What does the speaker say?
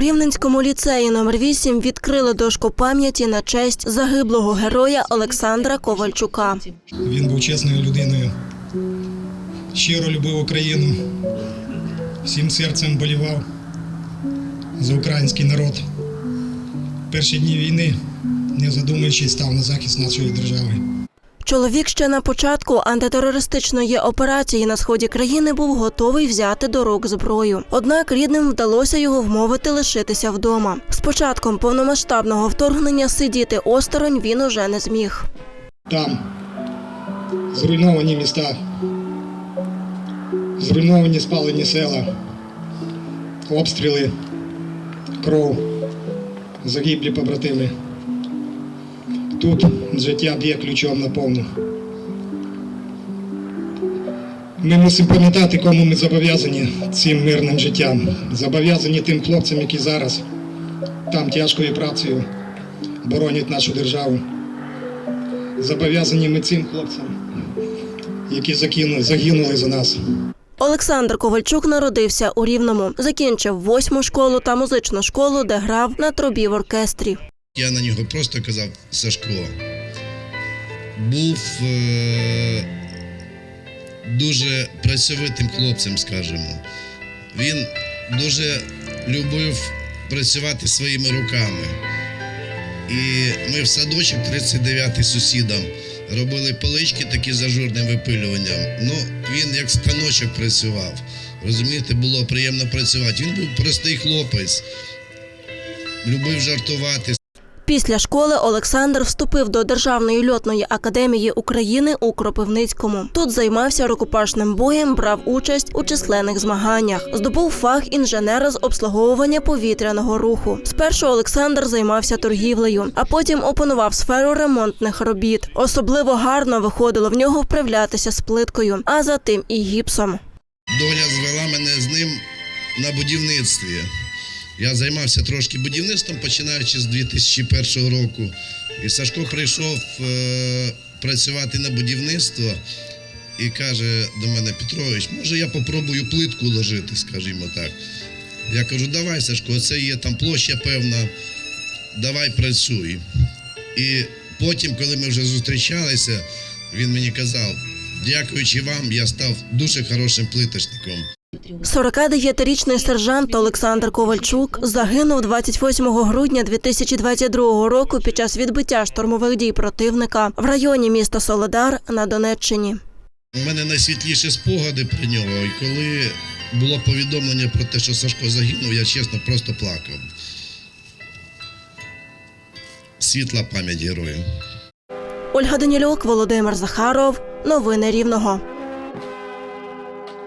Рівненському ліцеї номер 8 відкрили дошку пам'яті на честь загиблого героя Олександра Ковальчука. Він був чесною людиною, щиро любив Україну, всім серцем болівав за український народ. Перші дні війни, не задумуючись, став на захист нашої держави. Чоловік ще на початку антитерористичної операції на сході країни був готовий взяти до рук зброю. Однак рідним вдалося його вмовити лишитися вдома. З початком повномасштабного вторгнення сидіти осторонь він уже не зміг. Там зруйновані міста, зруйновані спалені села, обстріли, кров, загиблі побратими. Тут життя б'є ключом наповну. Ми мусимо пам'ятати, кому ми зобов'язані цим мирним життям. Зобов'язані тим хлопцям, які зараз там тяжкою працею боронять нашу державу. Зобов'язані ми цим хлопцям, які закинули, загинули за нас. Олександр Ковальчук народився у Рівному, закінчив восьму школу та музичну школу, де грав на трубі в оркестрі. Я на нього просто казав Сашко. Був е- дуже працьовитим хлопцем, скажімо. Він дуже любив працювати своїми руками. І ми в садочок 39-й сусідам робили полички такі з ажурним випилюванням. Ну, він як станочок працював. Розумієте, було приємно працювати. Він був простий хлопець, любив жартувати. Після школи Олександр вступив до Державної льотної академії України у Кропивницькому. Тут займався рукопашним боєм, брав участь у численних змаганнях. Здобув фах інженера з обслуговування повітряного руху. Спершу Олександр займався торгівлею, а потім опанував сферу ремонтних робіт. Особливо гарно виходило в нього вправлятися з плиткою, а за тим і гіпсом. доля звела мене з ним на будівництві. Я займався трошки будівництвом, починаючи з 2001 року. І Сашко прийшов е, працювати на будівництво і каже до мене, Петрович, може я попробую плитку ложити, скажімо так. Я кажу, давай, Сашко, це є там площа певна, давай працюй. І потім, коли ми вже зустрічалися, він мені казав, дякуючи вам, я став дуже хорошим плиточником. 49-річний сержант Олександр Ковальчук загинув 28 грудня 2022 року під час відбиття штурмових дій противника в районі міста Солодар на Донеччині. У мене найсвітліші спогади про нього. І коли було повідомлення про те, що Сашко загинув, я чесно просто плакав. Світла пам'ять герою. Ольга Данілюк, Володимир Захаров. Новини Рівного.